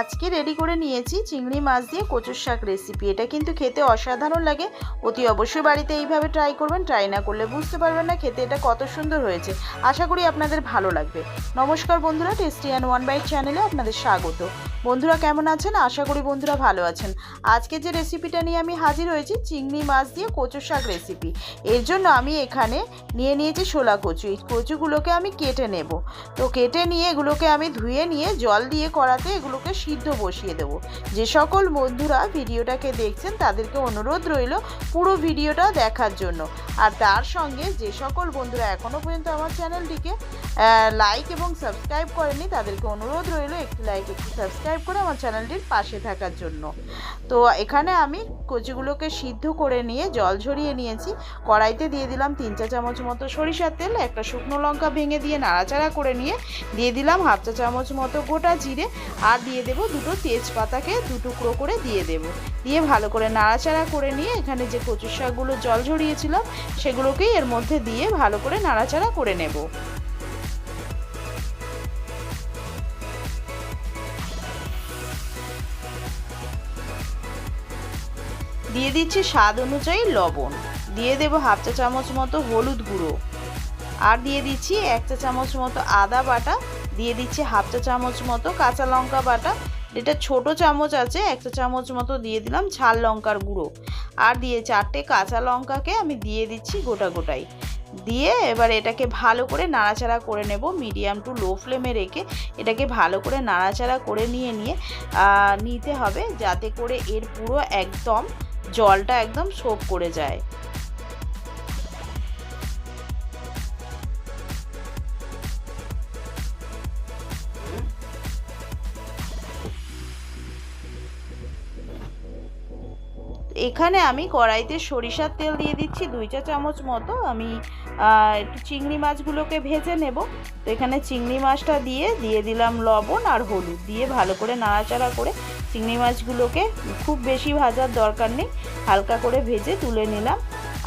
আজকে রেডি করে নিয়েছি চিংড়ি মাছ দিয়ে কচুর শাক রেসিপি এটা কিন্তু খেতে অসাধারণ লাগে। অতি অবশ্যই বাড়িতে এইভাবে ট্রাই করবেন ট্রাই না করলে বুঝতে পারবেন না খেতে এটা কত সুন্দর হয়েছে। আশা করি আপনাদের ভালো লাগবে। নমস্কার বন্ধুরা টেস্টি অ্যান্ড ওয়ান বাইট চ্যানেলে আপনাদের স্বাগত। বন্ধুরা কেমন আছেন? আশা করি বন্ধুরা ভালো আছেন। আজকে যে রেসিপিটা নিয়ে আমি হাজির হয়েছি, চিংড়ি মাছ দিয়ে কচুর শাক রেসিপি এর জন্য আমি এখানে নিয়ে নিয়েছি শোলা কচু। এই কচুগুলোকে আমি কেটে নেব। তো কেটে নিয়ে এগুলোকে আমি ধুয়ে নিয়ে জল দিয়ে কড়াতে এগুলোকে সিদ্ধ বসিয়ে দেবো। যে সকল বন্ধুরা ভিডিওটাকে দেখছেন, তাদেরকে অনুরোধ রইল পুরো ভিডিওটা দেখার জন্য। আর তার সঙ্গে যে সকল বন্ধুরা এখনও পর্যন্ত আমার চ্যানেলটিকে লাইক এবং সাবস্ক্রাইব করেনি তাদেরকে অনুরোধ রইল একটি লাইক একটি সাবস্ক্রাইব করে আমার চ্যানেলটির পাশে থাকার জন্য। তো এখানে আমি কচিগুলোকে সিদ্ধ করে নিয়ে জল ঝরিয়ে নিয়েছি। কড়াইতে দিয়ে দিলাম তিন চা চামচ মতো সরিষার তেল, একটা শুকনো লঙ্কা ভেঙে দিয়ে নাড়াচাড়া করে নিয়ে দিয়ে দিলাম হাফ চা চামচ মতো গোটা জিরে, আর দিয়ে দেব, দুটো তেজপাতাকে দু টুকরো করে দিয়ে দেব। দিয়ে ভালো করে নাড়াচাড়া করে নিয়ে এখানে যে কচুর শাকগুলো জল ঝরিয়েছিলাম, সেগুলোকেই এর মধ্যে দিয়ে ভালো করে নাড়াচাড়া করে নেব। দিয়ে দিচ্ছি স্বাদ অনুযায়ী লবণ। দিয়ে দেবো হাফ চা চামচ মতো হলুদ গুঁড়ো। আর দিয়ে দিচ্ছি এক চা চামচ মতো আদা বাটা দিয়ে দিচ্ছি হাফ চা চামচ মতো কাঁচা লঙ্কা বাটা। এটা ছোট চামচ আছে এক চা চামচ মতো দিয়ে দিলাম ঝাল লঙ্কার গুঁড়ো। আর দিয়ে চারটে কাঁচা লঙ্কাকে আমি দিয়ে দিচ্ছি গোটা গোটাই। দিয়ে এবার এটাকে ভালো করে নাড়াচাড়া করে নেব মিডিয়াম টু লো ফ্লেমে রেখে। এটাকে ভালো করে নাড়াচাড়া করে নিয়ে নিয়ে নিতে হবে যাতে করে এর পুরো একদম জলটা একদম সোপ করে যায়। এখানে আমি কড়াইতে সরিষার তেল দিয়ে দিচ্ছি দুই চা চামচ মতো। আমি একটু চিংড়ি মাছগুলোকে ভেজে নেব। তো এখানে চিংড়ি মাছটা দিয়ে দিয়ে দিলাম লবণ আর হলুদ। দিয়ে ভালো করে নাড়াচাড়া করে চিংড়ি মাছগুলোকে খুব বেশি ভাজার দরকার নেই। হালকা করে ভেজে তুলে নিলাম।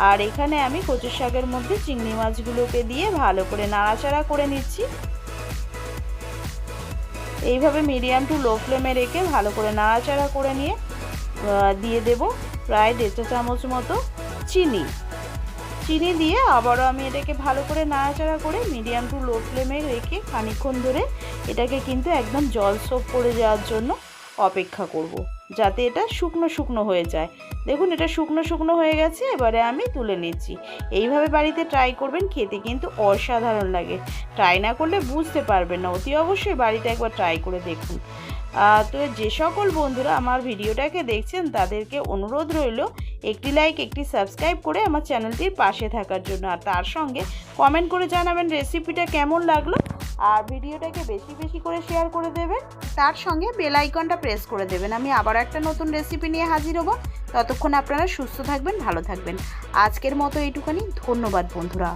আর এখানে আমি কচুর শাকের মধ্যে চিংড়ি মাছগুলোকে দিয়ে ভালো করে নাড়াচাড়া করে নিচ্ছি। এইভাবে মিডিয়াম টু লো ফ্লেমে রেখে ভালো করে নাড়াচাড়া করে নিয়ে দিয়ে দেব প্রায় দেড় চা চামচ মতো চিনি। চিনি দিয়ে আবারও আমি এটাকে ভালো করে নাড়াচাড়া করে মিডিয়াম টু লো ফ্লেমে রেখে খানিক্ষণ ধরে এটাকে কিন্তু একদম জল সোপ করে যাওয়ার জন্য অপেক্ষা করব। যাতে এটা শুকনো শুকনো হয়ে যায়। দেখুন, এটা শুকনো শুকনো হয়ে গেছে, এবারে আমি তুলে নিচ্ছি। এইভাবে বাড়িতে ট্রাই করবেন, খেতে কিন্তু অসাধারণ লাগে। ট্রাই না করলে বুঝতে পারবেন না, অতি অবশ্যই বাড়িতে একবার ট্রাই করে দেখুন। তো যে সকল বন্ধুরা আমার ভিডিওটাকে দেখছেন, তাদেরকে অনুরোধ রইল একটি লাইক একটি সাবস্ক্রাইব করে আমার চ্যানেলটির পাশে থাকার জন্য। আর তার সঙ্গে কমেন্ট করে জানাবেন রেসিপিটা কেমন লাগল। আর ভিডিওটাকে বেশি বেশি করে শেয়ার করে দেবেন। তার সঙ্গে বেল আইকনটা প্রেস করে দেবেন। আমি আবার একটা নতুন রেসিপি নিয়ে হাজির হব। ততক্ষণ আপনারা সুস্থ থাকবেন, ভালো থাকবেন। আজকের মতো এইটুখানি। ধন্যবাদ বন্ধুরা।